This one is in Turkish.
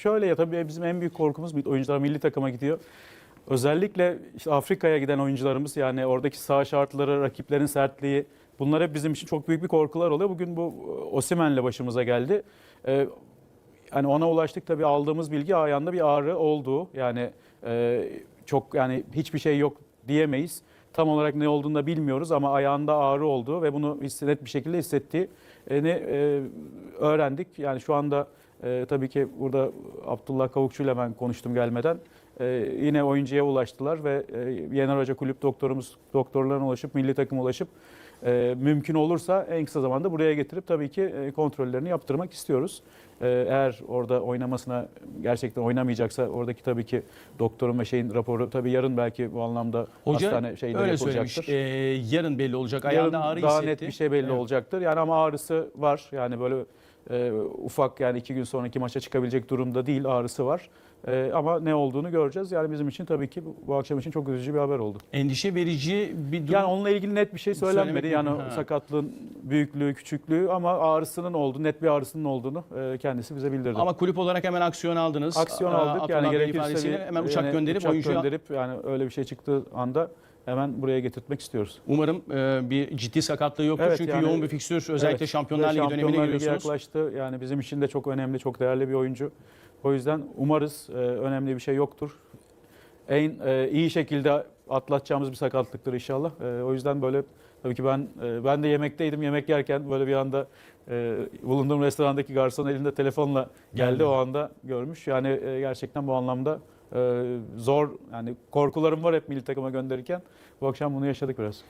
şöyle ya tabii bizim en büyük korkumuz oyuncular milli takıma gidiyor. Özellikle işte Afrika'ya giden oyuncularımız yani oradaki saha şartları, rakiplerin sertliği bunlar hep bizim için çok büyük bir korkular oluyor. Bugün bu Osimen'le başımıza geldi. Ee, hani ona ulaştık tabii aldığımız bilgi ayağında bir ağrı olduğu yani e, çok yani hiçbir şey yok diyemeyiz. Tam olarak ne olduğunu da bilmiyoruz ama ayağında ağrı olduğu ve bunu net bir şekilde hissettiğini e, öğrendik. Yani şu anda e, tabii ki burada Abdullah Kavukçu ile ben konuştum gelmeden. E, yine oyuncuya ulaştılar ve e, Yener Hoca kulüp doktorumuz doktorlarına ulaşıp milli takıma ulaşıp e, mümkün olursa en kısa zamanda buraya getirip tabii ki e, kontrollerini yaptırmak istiyoruz. E, eğer orada oynamasına gerçekten oynamayacaksa oradaki tabii ki doktorun ve şeyin raporu tabii yarın belki bu anlamda Hoca hastane şeyinde öyle yapılacaktır. söylemiş. Ee, yarın belli olacak. Yarın Ayağında ağrı daha hissetti. net bir şey belli Evet. olacaktır. Yani ama ağrısı var. Yani böyle e, ufak yani iki gün sonraki maça çıkabilecek durumda değil ağrısı var. E, ama ne olduğunu göreceğiz. Yani bizim için tabii ki bu, bu akşam için çok üzücü bir haber oldu. Endişe verici bir durum. Yani onunla ilgili net bir şey söylenmedi. Yani ha. sakatlığın büyüklüğü, küçüklüğü ama ağrısının olduğu, net bir ağrısının olduğunu e, kendisi bize bildirdi. Ama kulüp olarak hemen aksiyon aldınız. Aksiyon Aa, aldık. Abdullah Yani gerekirse bir, hemen uçak yani gönderip uçak oyuncuya gönderip yani öyle bir şey çıktığı anda hemen buraya getirtmek istiyoruz. Umarım e, bir ciddi sakatlığı yoktur. Evet, Çünkü yani- yoğun bir fikstür. Özellikle Evet. Şampiyonlar Ligi dönemine giriyorsunuz. yaklaştı. Yani bizim için de çok önemli, çok değerli bir oyuncu. O yüzden umarız e, önemli bir şey yoktur. En e, iyi şekilde atlatacağımız bir sakatlıktır inşallah. E, o yüzden böyle tabii ki ben e, ben de yemekteydim. Yemek yerken böyle bir anda e, bulunduğum restorandaki garson elinde telefonla geldi. Geldi. O anda görmüş. Yani e, gerçekten bu anlamda zor yani korkularım var hep milli takıma gönderirken. Bu akşam bunu yaşadık biraz.